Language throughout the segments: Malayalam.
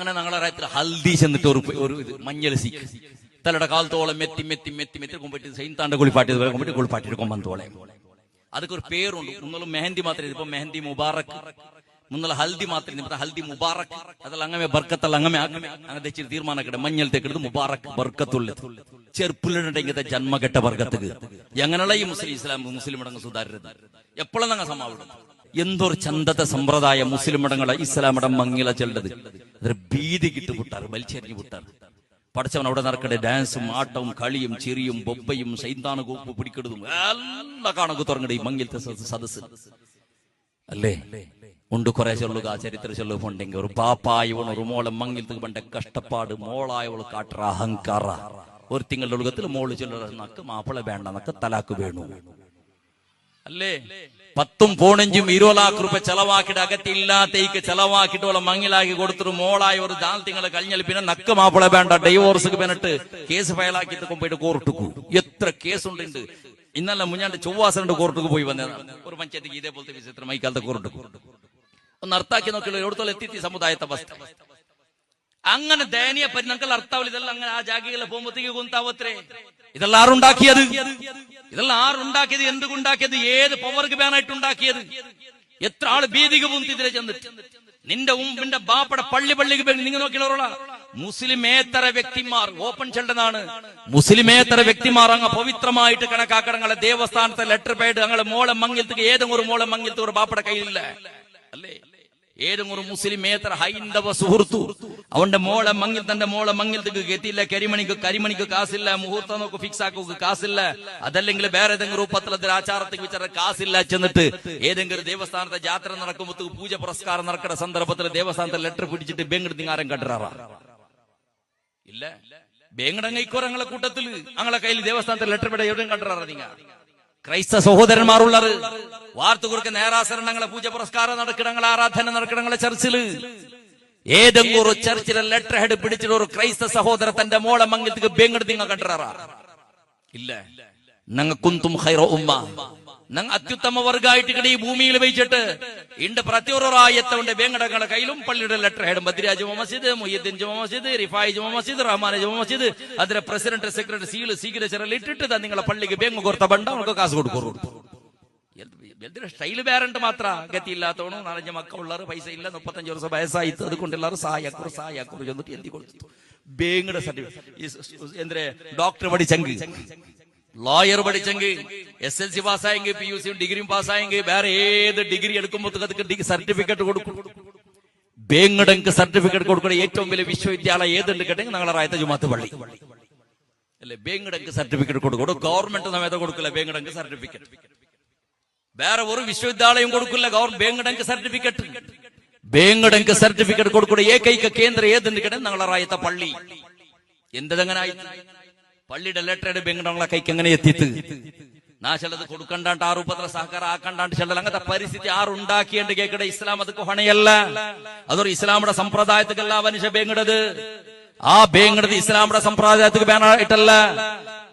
അങ്ങനെ ഞങ്ങളുടെ പ്രായത്തിൽ ഹൽദി ചെന്നിട്ട് ഒരു ഒരു ഇത് മഞ്ഞളസി തലയുടെ കാലത്തോളം മെത്തി മെത്തി മെത്തി മെത്തി കുമ്പിട്ട് സൈൻതാണ്ട കുളിപ്പാട്ടി കുമ്പിട്ട് കുളിപ്പാട്ടിട്ട് കൊമ്പന്തോളെ അതൊക്കെ ഒരു പേരുണ്ട്. മുന്നോളം മെഹന്തി മാത്രമേ ഇപ്പൊ മെഹന്തി മുബാറക്ക് മുന്നോളം ഹൽദി മാത്രമേ ഹൽദി മുബാറക്ക് അതല്ല അങ്ങനെ ബർക്കത്തല്ല അങ്ങനെ അങ്ങനെ അങ്ങനെ തെച്ചിട്ട് തീരുമാനക്കെട്ട് മഞ്ഞൾ തേക്കെടുത്ത് മുബാറക്ക് ബർക്കത്തുള്ള. ചെറുപ്പില്ലുണ്ടെങ്കിൽ ജന്മഘട്ട വർഗത്തുക എങ്ങനെയുള്ള ഈ മുസ്ലിം ഇസ്ലാം മുസ്ലിം അടങ്ങ് സുതാരരുത് എപ്പോഴും ഞങ്ങൾ സമാവിടും. എന്തൊരു ചന്തത്തെ സമ്പ്രദായ ഇസ്ലാം ഇടം മങ്ങില ചെല്ലത്? ഭീതി കിട്ടു വിട്ടാറ് വലിച്ചെറിഞ്ഞു വിട്ടാറ് പഠിച്ചവൻ അവിടെ നടക്കട്ടെ ഡാൻസും ആട്ടവും കളിയും ചിരിയും ബൊബയും സൈന്താന കോപ്പ് പിടിക്കെടുതും എല്ലാം കാണക്ക് തുറങ്ങട ഈ മങ്ങിലത്തെ സദസ് അല്ലേ? ഉണ്ട് കുറെ ചൊല്ലുക ചരിത്ര ചൊല്ലുക ഉണ്ടെങ്കിൽ ഒരു പാപ്പായവൾ ഒരു മോളെ മങ്ങിലത്ത് പണ്ട കഷ്ടപ്പാട് മോളായവൾ കാട്ടറ അഹങ്കാറ. ഒരു തിങ്കളുടെ ഒഴുകത്തിൽ മോൾ ചൊല്ലുക നക്ക് മാപ്പിള വേണ്ട നക്ക് തലാക്ക് വേണു. അല്ലേ? പത്തും പോണഞ്ചും ഇരുപലാക്ക് രൂപ ചെലവാക്കിട്ട് അകത്തില്ലാത്തേക്ക് ചെലവാക്കിട്ട് ഓളെ മങ്ങിലാക്കി കൊടുത്തിട്ട് മോളായ ഒരു ദാന്തിങ്ങൾ കഴിഞ്ഞാൽ പിന്നെ നക്ക് മാപ്പിള വേണ്ട ഡൈവോഴ്സ് പിന്നിട്ട് കേസ് ഫയലാക്കിയിട്ട് പോയിട്ട് കോർട്ടുക്കു എത്ര കേസ് ഉണ്ട് ഇന്നല്ല മുഞ്ഞാണ്ട് ചൊവ്വാസണ്ട് കോർട്ടുക്ക് പോയി വന്നതാണ്. ഒരു പഞ്ചായത്തിക്ക് ഇതേപോലത്തെ വിചിത്രം ഈ കാലത്തെ കോർട്ടുക്ക് ഒന്ന് അർത്ഥാക്കി നോക്കിയുള്ള എവിടത്തോളം എത്തി സമുദായത്തെ അവസ്ഥ. അങ്ങനെ ദയനീയ പരിണങ്ങൾ അർത്ഥാവിൽ ഇതെല്ലാം അങ്ങനെ ആ ജാഗികളെ പോകുമ്പോഴത്തേക്ക് കുന്താവത്രേ. ഇതെല്ലാം ആരുണ്ടാക്കിയത്? ഇതെല്ലാം ആരുണ്ടാക്കിയത്? എന്തുകൊണ്ടാക്കിയത്? ഏത് പവർക്ക് ബാനായിട്ട് ഉണ്ടാക്കിയത് എത്ര ആൾ ഭീതിക്ക് പൂന്തി ഇതിലെ ചെന്നിട്ട്? നിന്റെ ഉമ്പിന്റെ ബാപ്പടെ പള്ളി പള്ളിക്ക് പോയി. നിങ്ങൾ നോക്കിയുള്ള മുസ്ലിമേതര വ്യക്തിമാർ ഓപ്പൺ ചെല്ലതാണ് മുസ്ലിമേതര വ്യക്തിമാർ അങ്ങ് പവിത്രമായിട്ട് കണക്കാക്കണങ്ങളെ ദേവസ്ഥാനത്തെ ലെറ്റർ പേഡ് ഞങ്ങളെ മോളെ മങ്ങിലത്തേക്ക് ഏതെങ്കിലും ഒരു മോളെ മങ്ങിലത്തെ ഒരു ബാപ്പടെ കയ്യിലില്ല. ഏതെങ്കിലും മുസ്ലിം ഏത്ര ഹൈന്ദവ സുഹൃത്തു? അവന്റെ മോളെ മങ്ങിൽ തന്റെ മോളെ മങ്ങിൽ എത്തിയില്ല കരിമണിക്ക് കരിമണിക്ക് കാസില്ല മുഹൂർത്തം നോക്ക് ഫിക്സ് ആക്കുക കാസില്ല. അതല്ലെങ്കിൽ വേറെ ഏതെങ്കിലും പത്രത്തിൽ ആചാരത്തിൽ വിचार കാസില്ല. ചെന്നിട്ട് ഏതെങ്കിലും ദേവസ്ഥാനത്തെ ജാത്ര നടക്കുമ്പോൾ പൂജ പുരസ്കാരം നടക്കുന്ന സന്ദർഭത്തിൽ ദേവസ്ഥാനത്തെ ലെറ്റർ പിടിച്ചിട്ട് ബെങ്കട് നിങ്ങാരം കണ്ടാറാ ഇല്ല. ബേങ്ങടങ്ങ ഞങ്ങളെ കൂട്ടത്തിൽ ഞങ്ങളെ കയ്യിൽ ദേവസ്ഥാനത്തെ ലെറ്റർ ഇവിടെ എവിടെയും കണ്ടാറാ നിങ്ങ ക്രൈസ്ത സഹോദരന്മാരുള്ളത് വാർത്ത കൊടുക്കുന്ന നേരാസരണങ്ങളെ പൂജ പുരസ്കാരം നടക്കണങ്ങൾ ആരാധന നടക്കണങ്ങളെ ചർച്ചിൽ. ഏതെങ്കിലും ഒരു ചർച്ചിലെ ലെറ്റർ ഹെഡ് പിടിച്ചിട്ട് ഒരു ക്രൈസ്തവ സഹോദര തന്റെ മോളെ മംഗലത്തേക്ക് ബേങ്ങട് നിങ്ങൾ കണ്ടാറാ ഇല്ല. ഞങ്ങ കുന്തും ഹൈറോ ഉമ്മ. ഞങ്ങ അത്യുത്തമ വർഗമായിട്ട് ഈ ഭൂമിയിൽ വെച്ചിട്ട് ഇണ്ട് പ്രത്യുറായത്തവന്റെ വേങ്ങടങ്ങളുടെ കയ്യിലും പള്ളിയുടെ ലെറ്റർ ഹെഡ് ബദ്രിയ ജുമ മസ്ജിദ് മൊയ്യദ്ദീൻ ജുമ മസ്ജിദ് റിഫായ് ജുമ മസ്ജിദ് റഹ്മാൻ ജുമ മസ്ജിദ്. അതിലെ പ്രസിഡന്റ് സെക്രട്ടറി സീൽ സിഗ്നേച്ചർ ഇട്ടിട്ട് നിങ്ങളെ പള്ളിക്ക് ബേങ്ങ് കൊടുത്ത ബണ്ട അവർക്ക് കാശ് കൊടുക്കും. എന്തിനാ സ്റ്റൈൽ വേറണ്ട് മാത്ര. ഗതിയില്ലാത്തവണു നാലഞ്ച് മക്കളുള്ളവർ പൈസ ഇല്ല മുപ്പത്തഞ്ച് വർഷം വയസ്സായി അതുകൊണ്ട് എല്ലാവരും സഹായക്കുറു സഹായക്കുറു ചെന്നിട്ട് എന്തി കൊടുത്തു. ബേങ്ങയുടെ സർട്ടിഫിക്കറ്റ് എന്തിനെ? ഡോക്ടർ പഠിച്ചെങ്കിൽ ലോയർ പഠിച്ചെങ്കിൽ എസ് എൽ സി പാസ്സായെങ്കിൽ പി യു സിയും ഡിഗ്രിയും പാസ്സായെങ്കിൽ വേറെ ഏത് ഡിഗ്രി എടുക്കുമ്പോൾ അതിക്ക് സർട്ടിഫിക്കറ്റ് കൊടുക്കും? ബേങ്ങടങ്ക് സർട്ടിഫിക്കറ്റ് കൊടുക്കുന്ന ഏറ്റവും വലിയ വിശ്വവിദ്യാലയം ഏതുണ്ട് കേട്ടെങ്കിൽ ഞങ്ങളെ റായത്തെ ജുമാത്ത് പള്ളി. അല്ലെ ബേങ്ങടങ്ക് സർട്ടിഫിക്കറ്റ് കൊടുക്കും. ഗവൺമെന്റ് സമയത്ത് കൊടുക്കില്ല ബേങ്ങടങ്ക് സർട്ടിഫിക്കറ്റ്. വേറെ ഒരു വിശ്വവിദ്യാലയം കൊടുക്കില്ല ഗവൺമെന്റ് ബേങ്ങടങ്ക് സർട്ടിഫിക്കറ്റ്. ബേങ്ങടങ്ക് സർട്ടിഫിക്കറ്റ് കൊടുക്കുന്ന ഏകൈക കേന്ദ്രം ഏതുണ്ട് കേട്ടെ ഞങ്ങളെ റായത്തെ പള്ളി. എന്തതെങ്ങനെ ആയി പള്ളിയുടെ ലെറ്ററുടെ ബെങ്കടങ്ങളെ കൈക്ക് എങ്ങനെ എത്തിത്ത് നാ ചിലത് കൊടുക്കണ്ടാണ്ട് ആ രൂപത്തിലെ സഹകാരം ആക്കണ്ടാണ്ട് ചിലത് അങ്ങനത്തെ പരിസ്ഥിതി ആറുണ്ടാക്കിയുണ്ട് കേക്കടെ ഇസ്ലാം അതൊക്കെ ഹണയല്ല. അതൊരു ഇസ്ലാമിയുടെ സമ്പ്രദായത്തിക്കല്ല മനുഷ്യ ബേങ്ങടത് ആ ബേങ്ങടത് ഇസ്ലാമിയുടെ സമ്പ്രദായത്തിക്ക് ബേനായിട്ടല്ല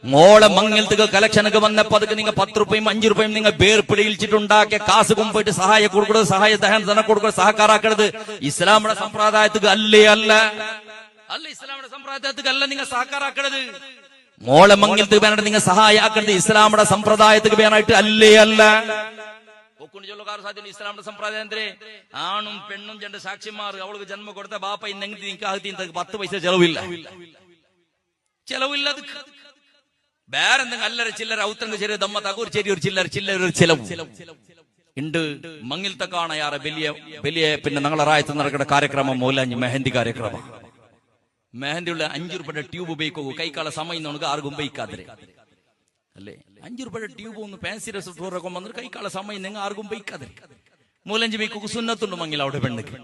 മോളെ മങ്ങിലത്തേക്ക് കലക്ഷനൊക്കെ വന്നപ്പോ അതൊക്കെ നിങ്ങൾ പത്ത് രൂപയും അഞ്ചു രൂപയും നിങ്ങൾ വേർപിടിയിച്ചിട്ടുണ്ടാക്കിയ കാസ് കൊമ്പോയിട്ട് സഹായം കൊടുക്കുന്നത് സഹായ ദഹനം തന്നെ കൊടുക്കുന്നത് സഹകാരാക്കണത് ഇസ്ലാമിയുടെ സമ്പ്രദായത്തിക്ക് അല്ലേ അല്ല? അല്ല ഇസ്ലാമിയുടെ സമ്പ്രദായത്തിക്ക് അല്ല നിങ്ങൾ സഹകാരാക്കണത്. മോളെ മങ്ങിലത്തേക്ക് വേണ്ട നിങ്ങൾ സഹായാക്കണത് ഇസ്ലാമുടെ സമ്പ്രദായത്തിക്ക് വേണമായിട്ട് അല്ലേ അല്ല? ഒക്കുണ്ട് ചൊല്ലുകാർ സാധ്യത ഇസ്ലാമിന്റെ സമ്പ്രദായം ആണും പെണ്ണും രണ്ട് സാക്ഷിമാർ. അവൾക്ക് ജന്മം കൊടുത്ത ബാപ്പ ഇന്നെങ്കിൽ നിനക്ക് പത്ത് പൈസ ചെലവില്ല. ചെലവില്ല വേറെന്തെങ്കിലും വേറെ അല്ലര ചില്ലര ഔത്തങ്ക ചെറിയ ദമ്മ തകൂർ ചെറിയ ഒരു ചില്ലര ചില്ലര ഒരു ചെലവ്. ഉണ്ട്. മങ്ങിലത്തെ കാണാറ് വലിയ വലിയ പിന്നെ ഞങ്ങളെ റായത്ത് നടക്കുന്ന കാര്യക്രമം മൂലാഞ്ഞ് മെഹന്തി കാര്യക്രമം. മെഹന്തി ഉള്ള അഞ്ചു രൂപയുടെ ട്യൂബ് ഉപയോഗിക്കൂ? കൈക്കാള സമയം നമുക്ക് ആർക്കും ഉപയോഗിക്കാതെ അല്ലേ? അഞ്ചു രൂപയുടെ ട്യൂബ് ഒന്ന് ഫാൻസി റെസ്റ്റോറൊക്കെ വന്നിട്ട് കൈക്കാള സമയം നിങ്ങൾ ആർക്കും ഉപയോഗിക്കാതെ മൂലഞ്ച് ബൈക്കൊക്കെ സുന്നത്തുണ്ട് മങ്ങിൽ അവിടെ പെണ്ണുക്ക്.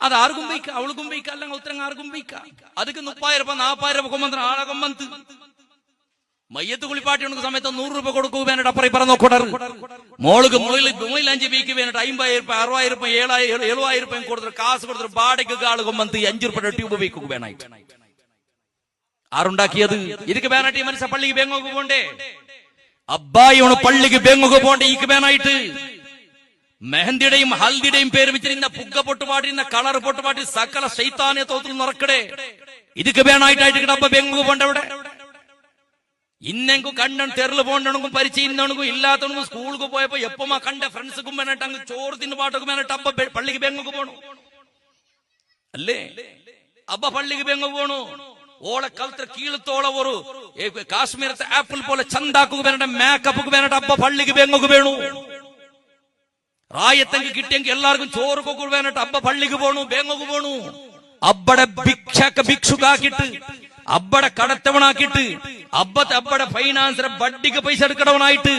അത് ആർക്കും ബൈക്ക അവൾക്കും ബൈക്ക അല്ലെങ്കിൽ ഉത്തരം ആർക്കും ബൈക്ക അതൊക്കെ മുപ്പായിരം രൂപ നാപ്പായിരം രൂപ കൊമ്പന്ത്ര ആളെ കൊമ്പന്ത് മയ്യത്ത് കുളിപ്പാട്ടി ഉണ്ടെന്ന സമയത്ത് നൂറ് രൂപ കൊടുക്കൂ വേണ്ടിട്ട് അപ്പുറം ഇപ്പറ നോക്കോടർ. മോൾക്ക് മുകളിൽ അഞ്ച് വീക്ക് വേണ്ടിട്ട് അമ്പതിനായിരം രൂപ അറുപതിനായിരം രൂപ ഏഴായിരം എഴുപതിനായിരം രൂപ കൊടുത്തിട്ട് കാശ് കൊടുത്തിട്ട് ബാടയ്ക്ക് ആൾ വന്ന് അഞ്ചു രൂപയുടെ ട്യൂബ് വീക്ക് വേണായിട്ട്. ആറുണ്ടാക്കിയത് ഇതിക്ക് വേണായിട്ട് മനുഷ്യ പള്ളിക്ക് ബേങ്ങോക്ക് പോണ്ടേ? അബ്ബായിയാണ് പള്ളിക്ക് ബേങ്ങോക്ക് പോണ്ടേ? ഈക്ക് വേണായിട്ട്. മെഹന്തിയുടെയും ഹൽദിയുടെയും പേര് വെച്ചിരുന്ന പൊട്ട് പാടിരുന്ന കളർ പൊട്ട് പാട്ടി സകല ശൈത്താനെ തോത്തിൽ നിറക്കടേ. ഇതിക്ക് വേണായിട്ടായിട്ട് അപ്പൊ ബെങ്കു പോണ്ടവിടെ? ഇന്നെങ്കു കണ്ണൻ തെരൽ പോണ്ടണക്കും പരിചയുന്നണക്കും ഇല്ലാത്തണക്കും സ്കൂൾക്ക് പോയപ്പോ എപ്പമാ കണ്ട ഫ്രണ്ട്സുക്കും വേണ്ടിട്ട് അങ്ങ് ചോറ് പാട്ടൊക്കെ വേണ്ടിട്ട് അപ്പൊ ബെ- പള്ളിക്ക് ബെങ്ങക്ക് പോണു? അല്ലേ? അപ്പ പള്ളിക്ക് ബെങ്ങ പോണു? ഓളെ കലത്ര കീഴത്തോളെ ഒരു കാശ്മീരത്തെ ആപ്പിൾ പോലെ ചന്താക്കുക വേണ്ട മേക്കപ്പ് വേണ്ട അപ്പ പള്ളിക്ക് ബെങ്ങക്ക് വേണു? റായത്തെങ്കിൽ കിട്ടിയെങ്കിൽ എല്ലാവർക്കും ചോറ് കൊക്കു വേണ്ട അപ്പ പള്ളിക്ക് പോണു ബേങ്ങക്ക് പോണു? അബ്ബടെ ഭിക്ഷക്ക ഭിക്ഷുക്കാക്കിട്ട് അബ്ബടെ കടത്തവണാക്കിട്ട് അബ്ബത്തെ അബ്ബടെ ഫൈനാൻസിലെ വട്ടിക്ക് പൈസ എടുക്കണവനായിട്ട്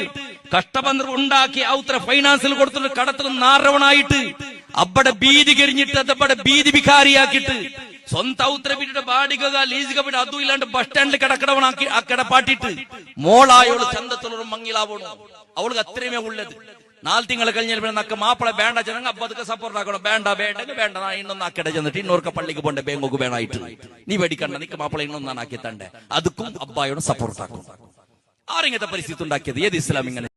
കഷ്ടബന്ധം ഉണ്ടാക്കി ഔത്ര ഫൈനാൻസിൽ കൊടുത്തിട്ട് കടത്തിൽ നാറവനായിട്ട് അബ്ബടെ ബീതി കരിഞ്ഞിട്ട് അതബ്ബടെ ബീതി വികാരിയാക്കിട്ട് സ്വന്തം ഔത്ര വീട്ടിന്റെ ബാടിക ലീസിക വീട് അതും ഇല്ലാണ്ട് ബസ് സ്റ്റാൻഡിൽ കിടക്കണവനാക്കി ആ കിടപ്പാട്ടിട്ട് മോളായോൾ ചന്തത്തിലൊരു മങ്ങിലാവണം അവൾക്ക് അത്രയുമേ ഉള്ളത്. നാല് തിങ്കൾ കഴിഞ്ഞാൽ പിന്നെ നക്ക മാപ്പിള വേണ്ട ജനങ്ങൾ അപ്പൊ അതൊക്കെ സപ്പോർട്ട് ആക്കണം. വേണ്ട വേണ്ട വേണ്ട. നാ ഇന്നും ആക്കിട ചെന്നിട്ട് ഇന്നോർക്ക പള്ളിക്ക് പോണ്ടേ ബേങ്ങോക്ക് വേണായിട്ട്. നീ വേടിക്കണ്ട നിക്ക് മാപ്പിള ഇന്നൊന്നാണ് ആക്കി തണ്ടേ അതുക്കും അബ്ബായോട് സപ്പോർട്ട് ആക്കും. ആരെങ്ങനത്തെ പരിസ്ഥിതി ഉണ്ടാക്കിയത്? ഏത് ഇസ്ലാം ഇങ്ങനെ